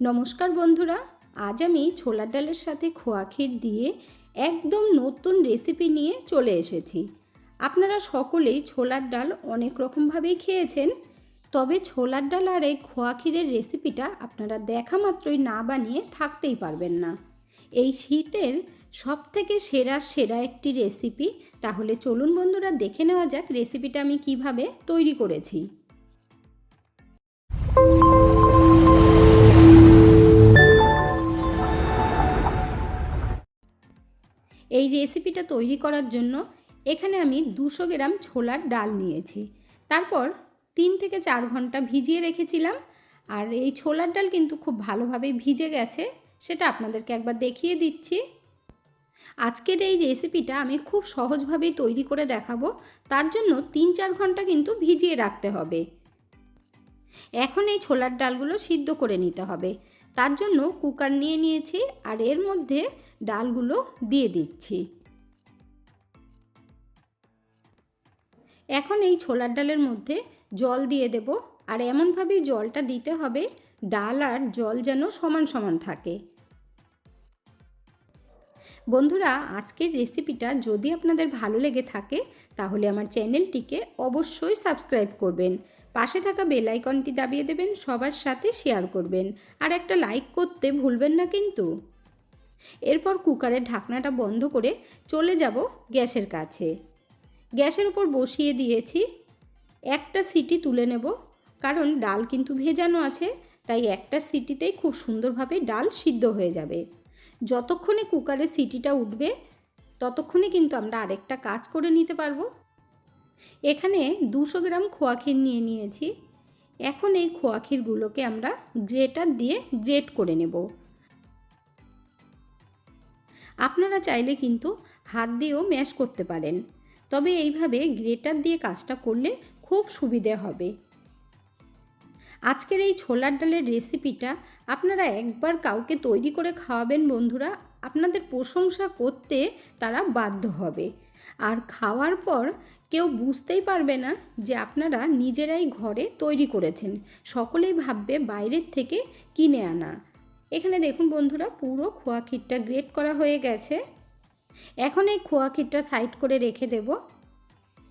নমস্কার বন্ধুরা, আজ আমি ছোলার ডালের সাথে খোয়া ক্ষীর দিয়ে একদম নতুন রেসিপি নিয়ে চলে এসেছি। আপনারা সকলেই ছোলার ডাল অনেক রকমভাবেই খেয়েছেন, তবে ছোলার ডাল আর এই খোয়া ক্ষীরের রেসিপিটা আপনারা দেখা মাত্রই না বানিয়ে থাকতেই পারবেন না। এই শীতের সব থেকে সেরা সেরা একটি রেসিপি, তাহলে চলুন বন্ধুরা দেখে নেওয়া যাক রেসিপিটা আমি কীভাবে তৈরি করেছি। রেসিপিটা তৈরি করার জন্য এখানে আমি দুশো গ্রাম ছোলার ডাল নিয়েছি। তারপর তিন থেকে চার ঘণ্টা ভিজিয়ে রেখেছিলাম। আর এই ছোলার ডাল কিন্তু খুব ভালোভাবে ভিজে গেছে, সেটা আপনাদেরকে একবার দেখিয়ে দিচ্ছি। আজকের এই রেসিপিটা আমি খুব সহজভাবেই তৈরি করে দেখাবো। তার জন্য তিন চার ঘণ্টা কিন্তু ভিজিয়ে রাখতে হবে। এখন এই ছোলার ডালগুলো সিদ্ধ করে নিতে হবে। তার জন্য কুকার নিয়ে নিয়েছি আর এর মধ্যে ডালগুলো দিয়ে দিচ্ছি। এখন এই ছোলার ডালের মধ্যে জল দিয়ে দেব আর এমনভাবেই জলটা দিতে হবে ডাল আর জল যেন সমান সমান থাকে। বন্ধুরা, আজকের রেসিপিটা যদি আপনাদের ভালো লেগে থাকে, তাহলে আমার চ্যানেলটিকে অবশ্যই সাবস্ক্রাইব করবেন। পাশে থাকা বেল আইকনটি দাবিয়ে দেবেন, সবার সাথে শেয়ার করবেন। আর একটা লাইক করতে ভুলবেন না কিন্তু। এরপর কুকারের ঢাকনাটা বন্ধ করে চলে যাব গ্যাসের কাছে। গ্যাসের উপর বসিয়ে দিয়েছি। একটা সিটি তুলে নেব, কারণ ডাল কিন্তু ভেজানো আছে, তাই একটা সিটিতেই খুব সুন্দরভাবে ডাল সিদ্ধ হয়ে যাবে। যতক্ষণে কুকারে সিটিটা উঠবে, ততক্ষণে কিন্তু আমরা আরেকটা কাজ করে নিতে পারব। এখানে দুশো গ্রাম খোয়া ক্ষীর নিয়ে নিয়েছি। এখন এই খোয়া ক্ষীরগুলোকে আমরা গ্রেটার দিয়ে গ্রেট করে নেব। আপনারা চাইলে কিন্তু হাত দিয়েও ম্যাশ করতে পারেন। তবে এইভাবে গ্রেটার দিয়ে কাজটা করলে খুব সুবিধে হবে। আজকের এই ছোলার ডালের রেসিপিটা আপনারা একবার কাউকে তৈরি করে খাওয়াবেন বন্ধুরা, আপনাদের প্রশংসা করতে তারা বাধ্য হবে। আর খাওয়ার পর কেউ বুঝতেই পারবে না যে আপনারা নিজেরাই ঘরে তৈরি করেছেন। সকলেই ভাববে বাইরের থেকে কিনে আনা। এখানে দেখুন বন্ধুরা, পুরো খোয়া ক্ষীরটা গ্রেট করা হয়ে গেছে। এখন এই খোয়া ক্ষীরটা সাইড করে রেখে দেব।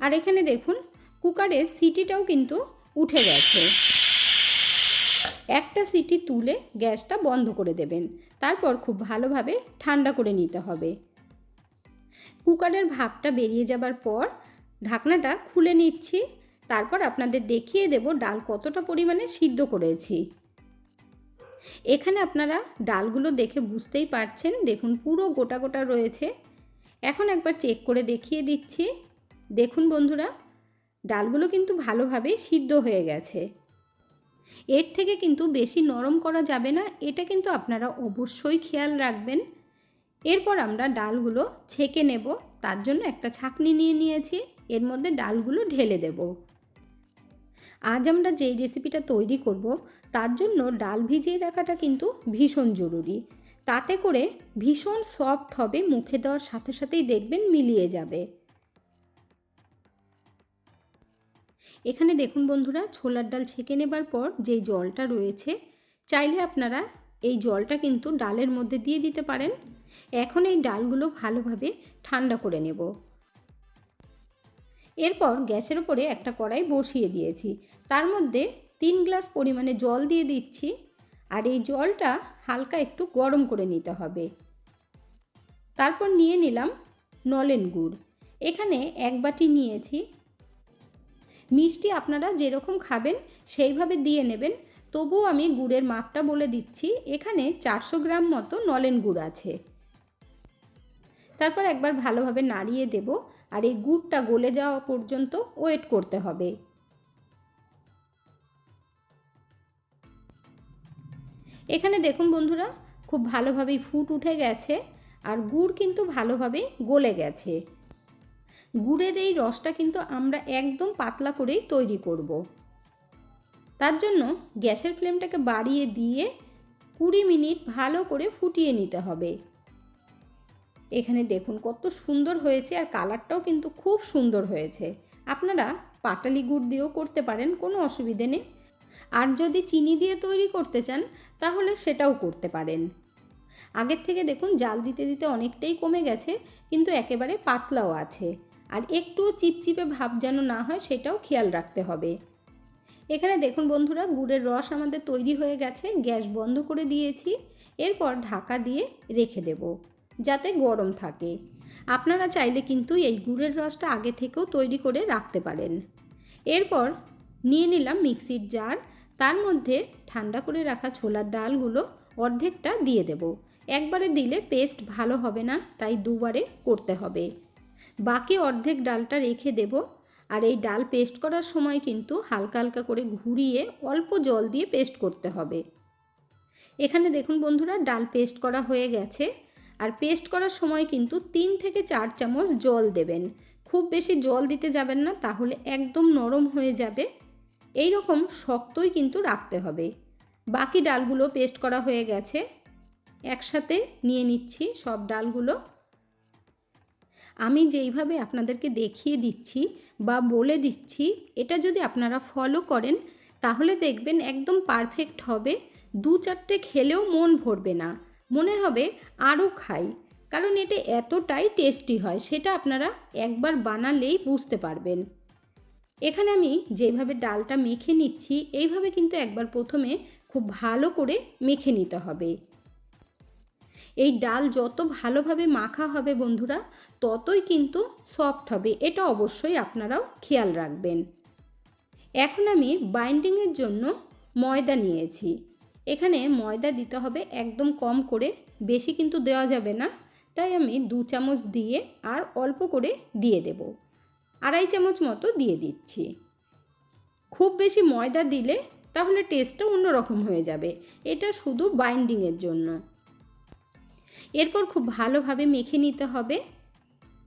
আর এখানে দেখুন কুকারের সিটিটাও কিন্তু উঠে গেছে। একটা সিটি তুলে গ্যাসটা বন্ধ করে দেবেন। তারপর খুব ভালোভাবে ঠান্ডা করে নিতে হবে। কুকারের ভাপটা বেরিয়ে যাবার পর ঢাকনাটা খুলে নিচ্ছি। তারপর আপনাদের দেখিয়ে দেব ডাল কতটা পরিমাণে সিদ্ধ করেছি। এখানে আপনারা ডালগুলো দেখে বুঝতেই পারছেন, দেখুন পুরো গোটা গোটা রয়েছে। এখন একবার চেক করে দেখিয়ে দিচ্ছি। দেখুন বন্ধুরা, ডালগুলো কিন্তু ভালোভাবেই সিদ্ধ হয়ে গেছে। এর থেকে কিন্তু বেশি নরম করা যাবে না, এটা কিন্তু আপনারা অবশ্যই খেয়াল রাখবেন। এরপর আমরা ডালগুলো ছেঁকে নেব, তার জন্য একটা ছাকনি নিয়ে নিয়েছি। এর মধ্যে ডালগুলো ঢেলে দেব। আজ আমরা যেই রেসিপিটা তৈরি করব, তার জন্য ডাল ভিজিয়ে রাখাটা কিন্তু ভীষণ জরুরি। তাতে করে ভীষণ সফট হবে, মুখে দেওয়ার সাথে সাথেই দেখবেন মিলিয়ে যাবে। এখানে দেখুন বন্ধুরা, ছোলার ডাল ছেঁকে নেবার পর যে জলটা রয়েছে, চাইলে আপনারা এই জলটা কিন্তু ডালের মধ্যে দিয়ে দিতে পারেন। এখন এই ডালগুলো ভালোভাবে ঠান্ডা করে নেব। এরপর গ্যাসের ওপরে একটা কড়াই বসিয়ে দিয়েছি। তার মধ্যে তিন গ্লাস পরিমাণে জল দিয়ে দিচ্ছি আর এই জলটা হালকা একটু গরম করে নিতে হবে। তারপর নিয়ে নিলাম নলেন গুড়। এখানে এক বাটি নিয়েছি। মিষ্টি আপনারা যেরকম খাবেন সেইভাবে দিয়ে নেবেন। তবুও আমি গুড়ের মাপটা বলে দিচ্ছি। এখানে চারশো গ্রাম মতো নলেন গুড় আছে। তারপর একবার ভালোভাবে নাড়িয়ে দেব। আর এই গুড়টা গলে যাওয়া পর্যন্ত ওয়েট করতে হবে। এখানে দেখুন বন্ধুরা, খুব ভালোভাবেই ফুট উঠে গেছে আর গুড় কিন্তু ভালোভাবে গলে গেছে। গুড়ের এই রসটা কিন্তু আমরা একদম পাতলা করেই তৈরি করব। তার জন্য গ্যাসের ফ্লেমটাকে বাড়িয়ে দিয়ে কুড়ি মিনিট ভালো করে ফুটিয়ে নিতে হবে। এখানে দেখুন কত সুন্দর হয়েছে আর কালারটাও কিন্তু খুব সুন্দর হয়েছে। আপনারা পাটালি গুড় দিয়েও করতে পারেন, কোনো অসুবিধে নেই। আর যদি চিনি দিয়ে তৈরি করতে চান, তাহলে সেটাও করতে পারেন। আগের থেকে দেখুন জাল দিতে দিতে অনেকটাই কমে গেছে, কিন্তু একেবারে পাতলাও আছে। আর একটুও চিপচিপে ভাব যেন না হয়, সেটাও খেয়াল রাখতে হবে। এখানে দেখুন বন্ধুরা, গুড়ের রস আমাদের তৈরি হয়ে গেছে, গ্যাস বন্ধ করে দিয়েছি। এরপর ঢাকা দিয়ে রেখে দেব। যাতে গরম থাকে। আপনারা চাইলে কিন্তু এই গুড়ের রসটা আগে থেকেও তৈরি করে রাখতে পারেন। এরপর নিয়ে নিলাম মিক্সির জার। তার মধ্যে ঠান্ডা করে রাখা ছোলার ডালগুলো অর্ধেকটা দিয়ে দেব। একবারে দিলে পেস্ট ভালো হবে না, তাই দুবারে করতে হবে। বাকি অর্ধেক ডালটা রেখে দেব। আর এই ডাল পেস্ট করার সময় কিন্তু হালকা হালকা করে ঘুরিয়ে অল্প জল দিয়ে পেস্ট করতে হবে। এখানে দেখুন বন্ধুরা, ডাল পেস্ট করা হয়ে গেছে। আর পেস্ট করার সময় কিন্তু তিন থেকে চার চামচ জল দেবেন। খুব বেশি জল দিতে যাবেন না, তাহলে একদম নরম হয়ে যাবে। এই রকম শক্তই কিন্তু রাখতে হবে। বাকি ডালগুলো পেস্ট করা হয়ে গেছে। একসাথে নিয়ে নিচ্ছি সব ডালগুলো। আমি যেইভাবে আপনাদেরকে দেখিয়ে দিচ্ছি বা বলে দিচ্ছি, এটা যদি আপনারা ফলো করেন, তাহলে দেখবেন একদম পারফেক্ট হবে। দু চারটে খেলেও মন ভরবে না। মনে হবে আরও খাই, কারণ এটা এতটাই টেস্টি হয়, সেটা আপনারা একবার বানালেই বুঝতে পারবেন। এখানে আমি যেভাবে ডালটা মেখে নিচ্ছি, এইভাবে কিন্তু একবার প্রথমে খুব ভালো করে মেখে নিতে হবে। এই ডাল যত ভালোভাবে মাখা হবে বন্ধুরা, ততই কিন্তু সফট হবে, এটা অবশ্যই আপনারাও খেয়াল রাখবেন। এখন আমি বাইন্ডিংয়ের জন্য ময়দা নিয়েছি। এখানে ময়দা দিতে হবে একদম কম করে, বেশি কিন্তু দেওয়া যাবে না। তাই আমি দু চামচ দিয়ে আর অল্প করে দিয়ে দেব। আড়াই চামচ মতো দিয়ে দিচ্ছি। খুব বেশি ময়দা দিলে তাহলে টেস্টটা অন্যরকম হয়ে যাবে। এটা শুধু বাইন্ডিংয়ের জন্য। এরপর খুব ভালোভাবে মেখে নিতে হবে।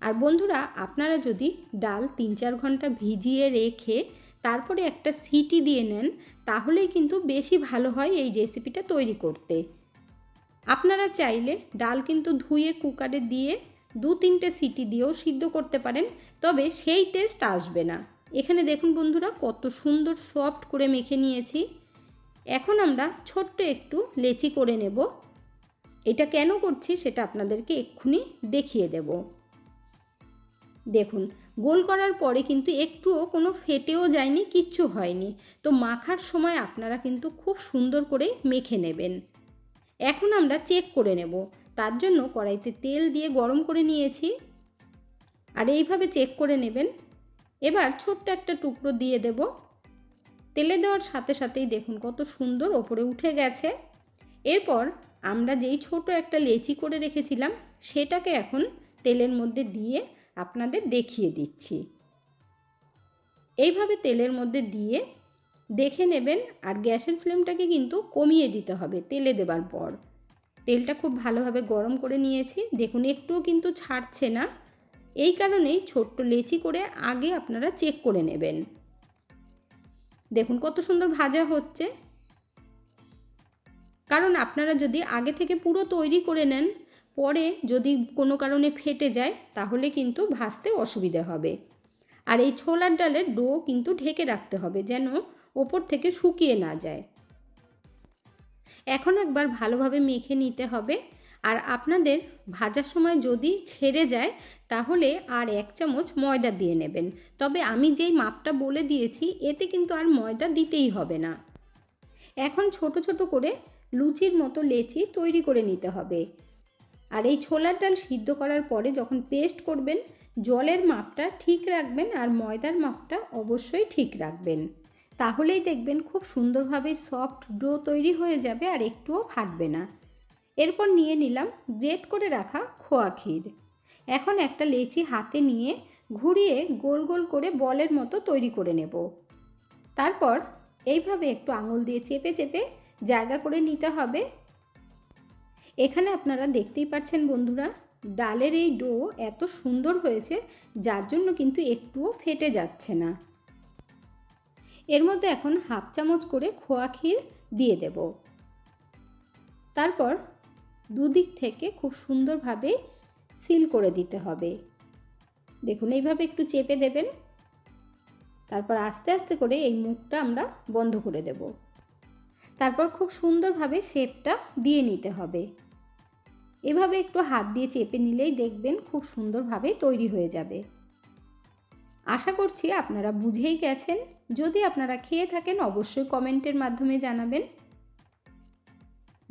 আর বন্ধুরা, আপনারা যদি ডাল তিন চার ঘণ্টা ভিজিয়ে রেখে তারপরে একটা সিটি দিয়ে নেন, তাহলেই কিন্তু বেশি ভালো হয় এই রেসিপিটা তৈরি করতে। আপনারা চাইলে ডাল কিন্তু ধুয়ে কুকারে দিয়ে দু তিনটে সিটি দিয়েও সিদ্ধ করতে পারেন, তবে সেই টেস্ট আসবে না। এখানে দেখুন বন্ধুরা, কত সুন্দর সফট করে মেখে নিয়েছি। এখন আমরা ছোট্ট একটু লেচি করে নেব। এটা কেন করছি সেটা আপনাদেরকে এক্ষুনি দেখিয়ে দেব। দেখুন গোল করার পরে কিন্তু একটুও কোনো ফেটেও যায়নি, কিচ্ছু হয়নি। তো মাখার সময় আপনারা কিন্তু খুব সুন্দর করে মেখে নেবেন। এখন আমরা চেক করে নেব। তার জন্য কড়াইতে তেল দিয়ে গরম করে নিয়েছি। আর এইভাবে চেক করে নেবেন। এবার ছোট্ট একটা টুকরো দিয়ে দেব। তেলে দেওয়ার সাথে সাথেই দেখুন কত সুন্দর ওপরে উঠে গেছে। এরপর আমরা যেই ছোট একটা লেচি করে রেখেছিলাম, সেটাকে এখন তেলের মধ্যে দিয়ে আপনাদের দেখিয়ে দিচ্ছি। এইভাবে তেলের মধ্যে দিয়ে দেখে নেবেন আর গ্যাসের ফ্লেমটাকে কিন্তু কমিয়ে দিতে হবে তেলে দেবার পর। তেলটা খুব ভালোভাবে গরম করে নিয়েছি। দেখুন, একটুও কিন্তু ছাড়ছে না। এই কারণেই ছোট্ট লেচি করে আগে আপনারা চেক করে নেবেন। দেখুন, কত সুন্দর ভাজা হচ্ছে। কারণ আপনারা যদি আগে থেকে পুরো তৈরি করে নেন পরে যদি কোনো কারণে ফেটে যায়, তাহলে কিন্তু ভাজতে অসুবিধা হবে। আর এই ছোলার ডালের ডো কিন্তু ঢেকে রাখতে হবে যেন ওপর থেকে শুকিয়ে না যায়। এখন একবার ভালোভাবে মেখে নিতে হবে। আর আপনাদের ভাজার সময় যদি ছেড়ে যায়, তাহলে আর এক চামচ ময়দা দিয়ে নেবেন। তবে আমি যেই মাপটা বলে দিয়েছি, এতে কিন্তু আর ময়দা দিতেই হবে না। এখন ছোট ছোট করে লুচির মতো লেচি তৈরি করে নিতে হবে। আর এই ছোলার ডাল সিদ্ধ করার পরে যখন পেস্ট করবেন, জলের মাপটা ঠিক রাখবেন আর ময়দার মাপটা অবশ্যই ঠিক রাখবেন। তাহলেই দেখবেন খুব সুন্দরভাবে সফট ডো তৈরি হয়ে যাবে আর একটুও ফাটবে না। এরপর নিয়ে নিলাম গ্রেট করে রাখা খোয়া ক্ষীর। এখন একটা লেচি হাতে নিয়ে ঘুরিয়ে গোল গোল করে বলের মতো তৈরি করে নেব। তারপর এইভাবে একটু আঙুল দিয়ে চেপে চেপে জায়গা করে নিতে হবে। এখানে আপনারা দেখতেই পাচ্ছেন বন্ধুরা, ডালের এই ডো এত সুন্দর হয়েছে, যার জন্য কিন্তু একটুও ফেটে যাচ্ছে না। এর মধ্যে এখন হাফ চামচ করে খোয়া ক্ষীর দিয়ে দেব। তারপর দুদিক থেকে খুব সুন্দরভাবে সিল করে দিতে হবে। দেখুন, এইভাবে একটু চেপে দেবেন। তারপর আস্তে আস্তে করে এই মুখটা আমরা বন্ধ করে দেব। তারপর খুব সুন্দরভাবে শেপটা দিয়ে নিতে হবে। এভাবে একটু হাত দিয়ে চেপে নিলেই দেখবেন খুব সুন্দরভাবে তৈরি হয়ে যাবে। আশা করছি আপনারা বুঝেই গেছেন। যদি আপনারা খেয়ে থাকেন, অবশ্যই কমেন্টের মাধ্যমে জানাবেন।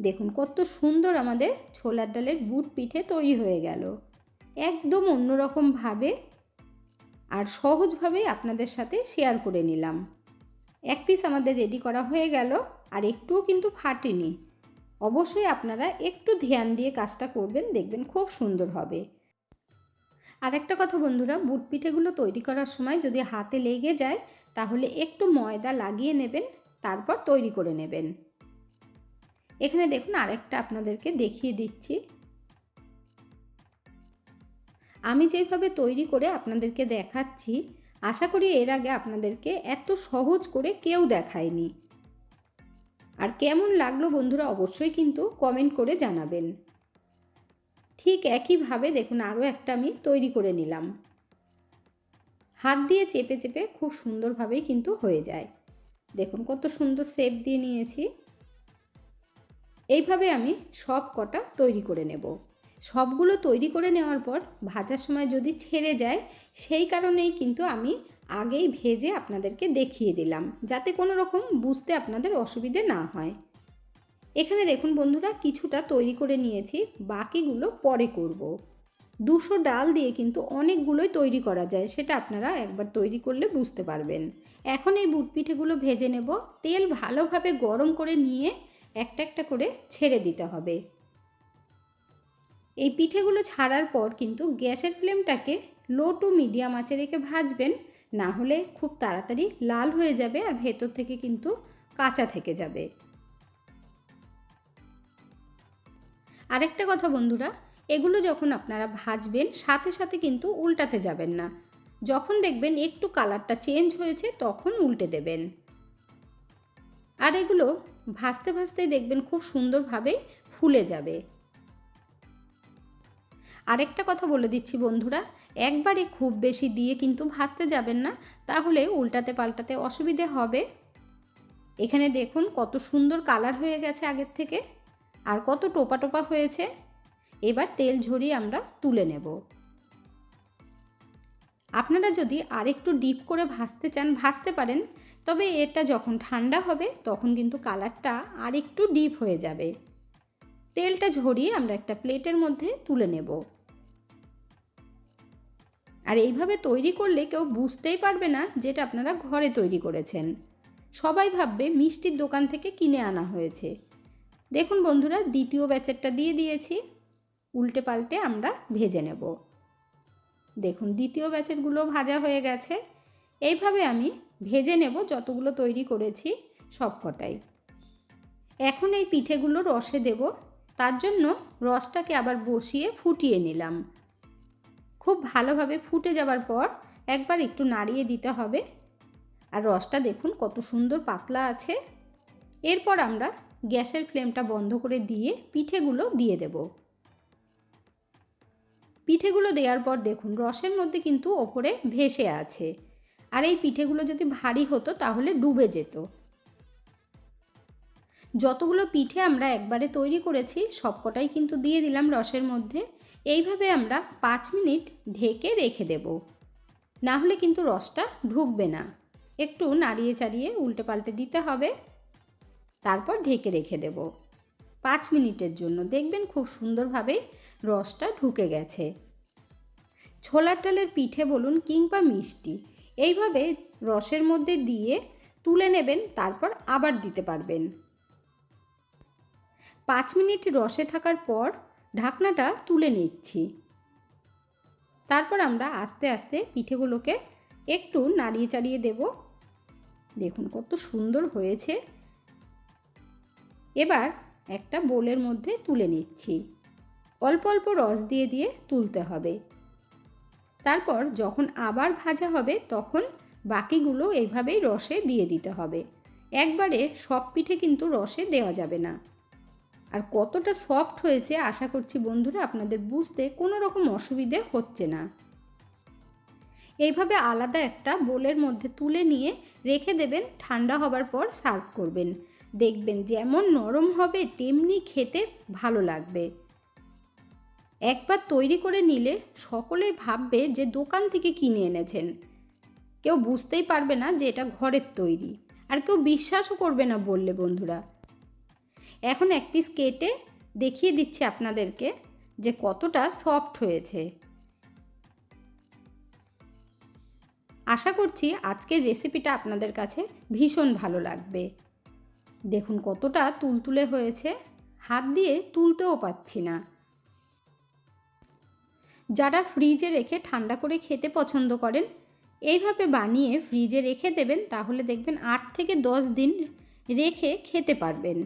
দেখুন, কত সুন্দর আমাদের ছোলার ডালের বুট পিঠে তৈরি হয়ে গেল। একদম অন্যরকমভাবে আর সহজভাবেই আপনাদের সাথে শেয়ার করে নিলাম। এক পিস আমাদের রেডি করা হয়ে গেল আর একটুও কিন্তু ফাটেনি। অবশ্যই আপনারা একটু ধ্যান দিয়ে কাজটা করবেন, দেখবেন খুব সুন্দর হবে। আর একটা কথা বন্ধুরা, বুট পিঠেগুলো তৈরি করার সময় যদি হাতে লেগে যায়, তাহলে একটু ময়দা লাগিয়ে নেবেন, তারপর তৈরি করে নেবেন। এখানে দেখুন আরেকটা আপনাদেরকে দেখিয়ে দিচ্ছি। আমি যেভাবে তৈরি করে আপনাদেরকে দেখাচ্ছি, আশা করি এর আগে আপনাদেরকে এত সহজ করে কেউ দেখায়নি। আর কেমন লাগল বন্ধুরা অবশ্যই কিন্তু কমেন্ট করে জানাবেন। ঠিক একইভাবে দেখুন, আরও একটা আমি তৈরি করে নিলাম। হাত দিয়ে চেপে চেপে খুব সুন্দরভাবেই কিন্তু হয়ে যায়। দেখুন, কত সুন্দর শেপ দিয়ে নিয়েছি। এইভাবে আমি সব কটা তৈরি করে নেব। সবগুলো তৈরি করে নেওয়ার পর ভাজার সময় যদি ছেড়ে যায়, সেই কারণেই কিন্তু আমি আগেই ভেজে আপনাদেরকে দেখিয়ে দিলাম, যাতে কোনো রকম বুঝতে আপনাদের অসুবিধে না হয়। এখানে দেখুন বন্ধুরা, কিছুটা তৈরি করে নিয়েছি, বাকিগুলো পরে করব। দুশো ডাল দিয়ে কিন্তু অনেকগুলোই তৈরি করা যায়, সেটা আপনারা একবার তৈরি করলে বুঝতে পারবেন। এখন এই বুট পিঠেগুলো ভেজে নেব, তেল ভালোভাবে গরম করে নিয়ে একটা একটা করে ছেড়ে দিতে হবে। এই পিঠেগুলো ছাড়ার পর কিন্তু গ্যাসের ফ্লেমটাকে লো টু মিডিয়াম আঁচে রেখে ভাজবেন না হলে খুব তাড়াতাড়ি লাল হয়ে যাবে আর ভেতর থেকে কিন্তু কাঁচা থেকে যাবে। আরেকটা কথা বন্ধুরা, এগুলো যখন আপনারা ভাজবেন সাথে সাথে কিন্তু উল্টাতে যাবেন না। যখন দেখবেন একটু কালারটা চেঞ্জ হয়েছে তখন উল্টে দেবেন। আর এগুলো ভাজতে ভাজতে দেখবেন খুব সুন্দরভাবে ফুলে যাবে। আরেকটা কথা বলে দিচ্ছি বন্ধুরা একবারে খুব বেশি দিয়ে কিন্তু ভাজতে যাবেন না, তাহলে উল্টাতে পাল্টাতে অসুবিধে হবে। এখানে দেখুন কত সুন্দর কালার হয়ে গেছে আগের থেকে, আর কত টোপা টোপা হয়েছে। এবার তেল ঝরিয়ে আমরা তুলে নেব। আপনারা যদি আরেকটু ডিপ করে ভাজতে চান, ভাজতে পারেন, তবে এটা যখন ঠান্ডা হবে, তখন কিন্তু কালারটা আরেকটু ডিপ হয়ে যাবে। তেলটা ঝরিয়ে আমরা একটা প্লেটের মধ্যে তুলে নেব। আর এইভাবে তৈরি করলে কেউ বুঝতেই পারবে না যেটা আপনারা ঘরে তৈরি করেছেন। সবাই ভাববে মিষ্টির দোকান থেকে কিনে আনা হয়েছে। দেখুন বন্ধুরা, দ্বিতীয় ব্যাচেরটা দিয়ে দিয়েছি। উল্টে পাল্টে আমরা ভেজে নেব। দেখুন, দ্বিতীয় ব্যাচেরগুলো ভাজা হয়ে গেছে। এইভাবে আমি ভেজে নেব যতগুলো তৈরি করেছি সব কটাই এখন এই পিঠেগুলো রসে দেব। তার জন্য রসটাকে আবার বসিয়ে ফুটিয়ে নিলাম। খুব ভালোভাবে ফুটে যাবার পর একবার একটু নাড়িয়ে দিতে হবে। আর রসটা দেখুন কত সুন্দর পাতলা আছে। এরপর আমরা গ্যাসের ফ্লেমটা বন্ধ করে দিয়ে পিঠেগুলো দিয়ে দেব। পিঠেগুলো দেওয়ার পর দেখুন রসের মধ্যে কিন্তু ওপরে ভেসে আছে। আর এই পিঠেগুলো যদি ভারী হতো তাহলে ডুবে যেত। যতগুলো পিঠে আমরা একবারে তৈরি করেছি সবকটাই কিন্তু দিয়ে দিলাম রসের মধ্যে। এইভাবে আমরা পাঁচ মিনিট ঢেকে রেখে দেব। না হলে কিন্তু রসটা ঢুকবে না। একটু নাড়িয়ে চাড়িয়ে উল্টে পাল্টে দিতে হবে। তারপর ঢেকে রেখে দেব। পাঁচ মিনিটের জন্য দেখবেন খুব সুন্দরভাবে রসটা ঢুকে গেছে। ছোলার ডালের পিঠে বলুন কিংবা মিষ্টি, এইভাবে রসের মধ্যে দিয়ে তুলে নেবেন, তারপর আবার দিতে পারবেন। পাঁচ মিনিট রসে থাকার পর ঢাকনাটা তুলে নিচ্ছি। তারপর আমরা আস্তে আস্তে পিঠেগুলোকে একটু নাড়িয়ে চাড়িয়ে দেব। দেখুন কত সুন্দর হয়েছে। এবার একটা বোলের মধ্যে তুলে নিচ্ছি। অল্প অল্প রস দিয়ে দিয়ে তুলতে হবে। তারপর যখন আবার ভাজা হবে তখন বাকিগুলো এইভাবেই রসে দিয়ে দিতে হবে। একবারে সব পিঠে কিন্তু রসে দেওয়া যাবে না। আর কতটা সফট হয়েছে আশা করছি বন্ধুরা আপনাদের বুঝতে কোনো রকম অসুবিধে হচ্ছে না। এইভাবে আলাদা একটা বোলের মধ্যে তুলে নিয়ে রেখে দেবেন, ঠান্ডা হবার পর সার্ভ করবেন। দেখবেন যেমন নরম হবে, তেমনি খেতে ভালো লাগবে। একবার তৈরি করে নিলে সকলেই ভাববে যে দোকান থেকে কিনে এনেছেন। কেউ বুঝতেই পারবে না যে এটা ঘরের তৈরি। আর কেউ বিশ্বাসও করবে না বললে বন্ধুরা। এখন এক পিস কেটে দেখিয়ে দিচ্ছি আপনাদেরকে যে কতটা সফট হয়েছে। আশা করছি আজকের রেসিপিটা আপনাদের কাছে ভীষণ ভালো লাগবে। দেখুন কতটা তুলতুলে হয়েছে। হাত দিয়ে তুলতেও পাচ্ছি না। যারা ফ্রিজে রেখে ঠান্ডা করে খেতে পছন্দ করেন, এইভাবে বানিয়ে ফ্রিজে রেখে দেবেন, তাহলে দেখবেন আট থেকে দশ দিন রেখে খেতে পারবেন।